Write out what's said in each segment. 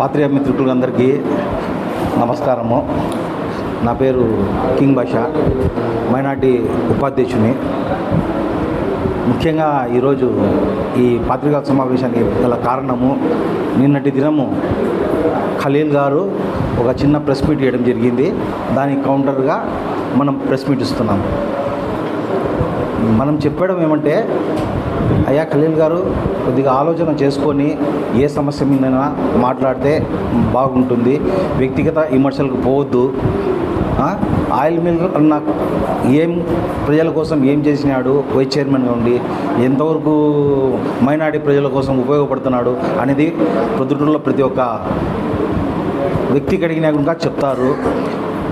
పాత్రియ మిత్రులందరికీ నమస్కారము. నా పేరు కింగ్ బాషా మైనార్టీ ఉపాధ్యక్షుని. ముఖ్యంగా ఈరోజు ఈ పాత్రికా సమావేశానికి గల కారణము నిన్నటి దినము ఖలీల్ గారు ఒక చిన్న ప్రెస్ మీట్ చేయడం జరిగింది. దానికి కౌంటర్గా మనం ప్రెస్ మీట్ ఇస్తున్నాం మనం చెప్పడం ఏమంటే అయ్యా ఖలీల్ గారు కొద్దిగా ఆలోచన చేసుకొని ఏ సమస్య మీదైనా మాట్లాడితే బాగుంటుంది. వ్యక్తిగత విమర్శలకు పోవద్దు. ఆయిల్ మిల్ అన్న ఏం ప్రజల కోసం ఏం చేసినాడు? వైస్ చైర్మన్గా ఉండి ఎంతవరకు మైనార్టీ ప్రజల కోసం ఉపయోగపడుతున్నాడు అనేది ప్రొద్దుటూరులో ప్రతి ఒక్క వ్యక్తికి అడిగినా కూడా చెప్తారు.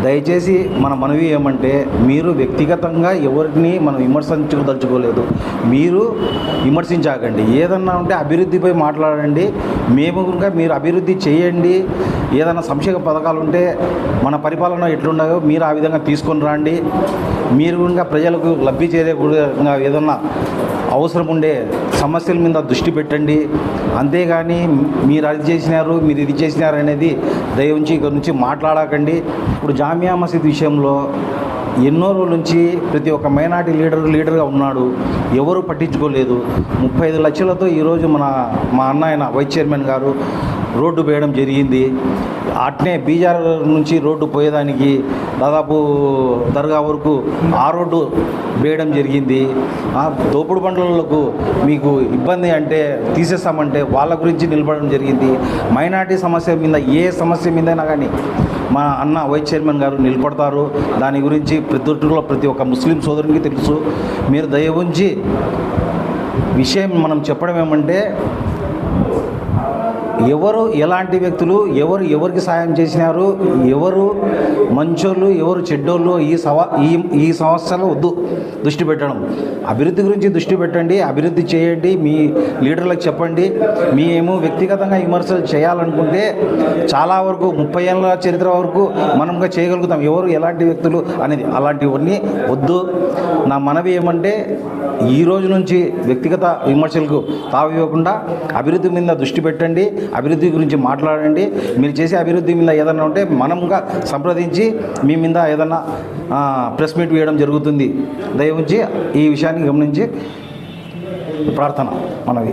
దయచేసి మన మనవి ఏమంటే మీరు వ్యక్తిగతంగా ఎవరిని మనం విమర్శించదలుచుకోలేదు. మీరు విమర్శించాకండి. ఏదన్నా ఉంటే అభివృద్ధిపై మాట్లాడండి. మేము కనుక మీరు అభివృద్ధి చేయండి. ఏదైనా సంక్షేమ పథకాలు ఉంటే మన పరిపాలన ఎట్లుండదో మీరు ఆ విధంగా తీసుకొని రండి. మీరు కనుక ప్రజలకు లబ్ధి చేరే ఏదన్నా అవసరం ఉండే సమస్యల మీద దృష్టి పెట్టండి. అంతేగాని మీరు అది చేసినారు మీరు ఇది చేసినారు అనేది దయవుంచి ఇక్కడ నుంచి మాట్లాడకండి. ఇప్పుడు జామియా మసీద్ విషయంలో ఎన్నో రోజుల నుంచి ప్రతి ఒక్క మైనార్టీ లీడర్ లీడర్గా ఉన్నాడు. ఎవరు పట్టించుకోలేదు. ముప్పై ఐదు లక్షలతో ఈరోజు మన మా అన్న ఆయన వైస్ చైర్మన్ గారు రోడ్డు వేయడం జరిగింది. అట్నే బీజార్ నుంచి రోడ్డు పోయేదానికి దాదాపు దర్గా వరకు ఆ రోడ్డు వేయడం జరిగింది. ఆ దోపుడు బండ్లకు మీకు ఇబ్బంది అంటే తీసేస్తామంటే వాళ్ళ గురించి నిలబడడం జరిగింది. మైనార్టీ సమస్య మీద ఏ సమస్య మీదైనా కానీ మా అన్న వైస్ చైర్మన్ గారు నిలబడతారు. దాని గురించి ప్రతి ప్రతి ఒక్క ముస్లిం సోదరునికి తెలుసు. మీరు దయ ఉంచి విషయం మనం చెప్పడం ఏమంటే ఎవరు ఎలాంటి వ్యక్తులు ఎవరు ఎవరికి సాయం చేసినారు ఎవరు మంచోళ్ళు ఎవరు చెడ్డోళ్ళు ఈ సవా ఈ ఈ సమస్యలు వద్దు దృష్టి పెట్టడం. అభివృద్ధి గురించి దృష్టి పెట్టండి అభివృద్ధి చేయండి మీ లీడర్లకు చెప్పండి. మేము వ్యక్తిగతంగా విమర్శలు చేయాలనుకుంటే చాలా వరకు ముప్పై ఏళ్ళ చరిత్ర వరకు మనంగా చేయగలుగుతాం. ఎవరు ఎలాంటి వ్యక్తులు అనేది అలాంటివన్నీ వద్దు. నా మనవి ఏమంటే ఈ రోజు నుంచి వ్యక్తిగత విమర్శలకు తావివ్వకుండా అభివృద్ధి మీద దృష్టి పెట్టండి. అభివృద్ధి గురించి మాట్లాడండి. మీరు చేసే అభివృద్ధి మీద ఏదైనా ఉంటే మనంగా సంప్రదించి మీ మీద ఏదైనా ప్రెస్ మీట్ వేయడం జరుగుతుంది. దయవుంచి ఈ విషయాన్ని గమనించి ప్రార్థన మనవి.